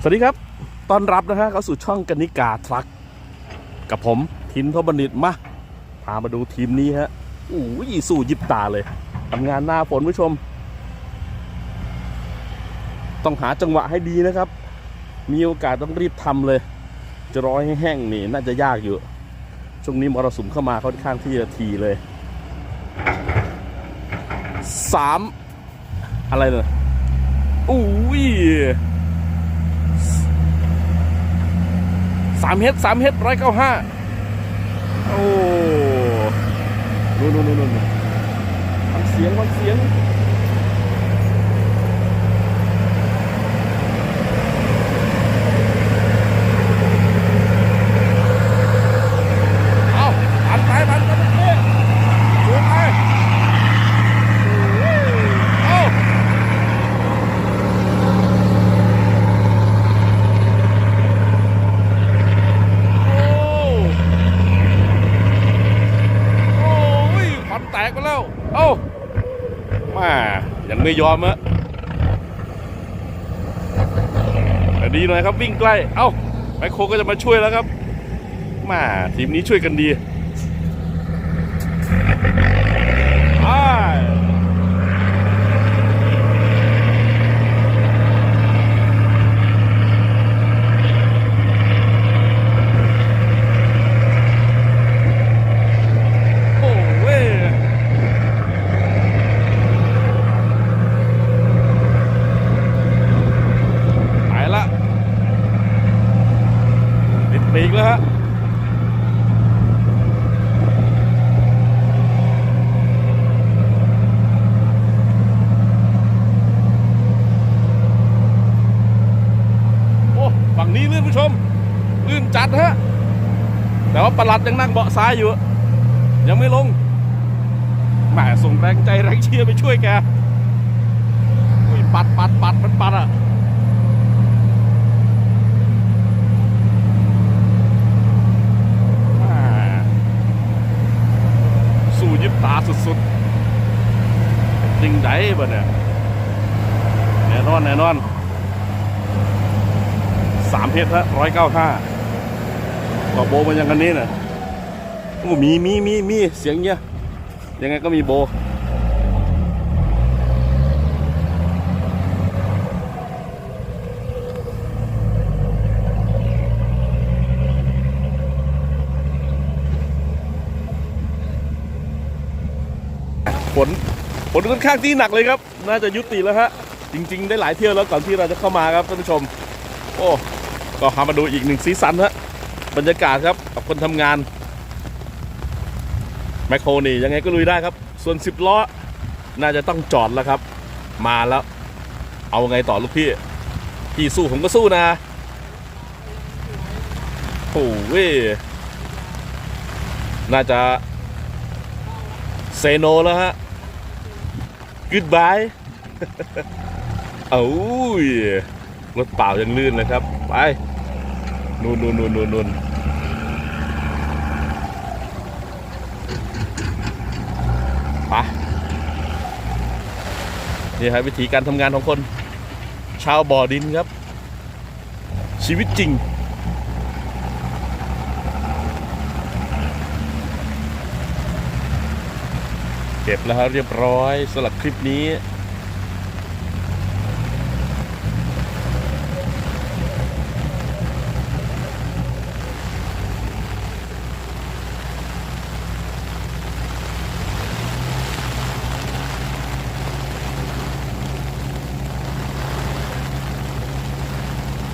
สวัสดีครับต้อนรับนะฮะเข้าสู่ช่องกนิกาทรัคกับผมทินทบัณฑิตมาพามาดูทีมนี้ฮะอู้ยสู้ยิบตาเลยทำงานหน้าฝนผู้ชม ต้องหาจังหวะให้ดีนะครับ มีโอกาสต้องรีบทำเลย จะร้อยให้แห้งนี่น่าจะยากอยู่ ช่วงนี้มรสุมเข้ามาค่อนข้างที่จะทีเลยสามอะไรเนี่ยอุ้ย สามเฮดสามเฮดร้อยเก้าห้าโอ้นู่นนู่นนู่นนู่นฟังเสียงฟังเสียง เอาพันไปพันไปเรื่อยๆสูงไปเอาโอ้โอ้ยพันแต กไปแล้วเอ้ามายังไม่ยอมอะดีหน่อยครับวิ่งใกล้ เอ้าไมโครก็จะมาช่วยแล้วครับมาทีมนี้ช่วยกันดีไปโอ้เว้ยไปละติดปีกแล้วฮะ โอ้ ฝั่งนี้ลื่นผู้ชม ลื่นจัดฮะ แต่ว่าประหลัดยังนั่งเบาะซ้ายอยู่ ยังไม่ลงแหมส่งแรงใจแรงเชียร์ไปช่วยแกอุ้ยปัดปัดปัดปัดปัดอะสู้ยิบตาสุดๆจริงใจบ่เนี่ยแน่นอนแน่นอน สามเพชรละร้อยเก้าห้าต่อโบมันยังกันนี้น่ะโอ้มีมีมีมีเสียงเงี้ยยังไงก็มีโบฝนฝนค่อนข้างที่หนักเลยครับ น่าจะยุติแล้วฮะ จริง ๆ ได้หลายเที่ยวแล้วก่อนที่เราจะเข้ามาครับท่านผู้ชม โอ้ ก็พามาดูอีกหนึ่งซีซันฮะบรรยากาศครับกับคนทำงานแมคโครนี่ยังไงก็ลุยได้ครับ ส่วน 10 ล้อ น่าจะต้องจอดแล้วครับ มาแล้ว เอาไงต่อลูกพี่ พี่สู้ผมก็สู้นะโอ้เว้ยน่าจะเซโนแล้วฮะ goodbye เอ้ย รถเปล่ายังลื่นเลยครับ ไปนูนนูนนูนนูนนูนไปนี่ครับวิธีการทำงานของคน ชาวบ่อดินครับ ชีวิตจริงเก็บแล้วครับเรียบร้อยสำหรับคลิปนี้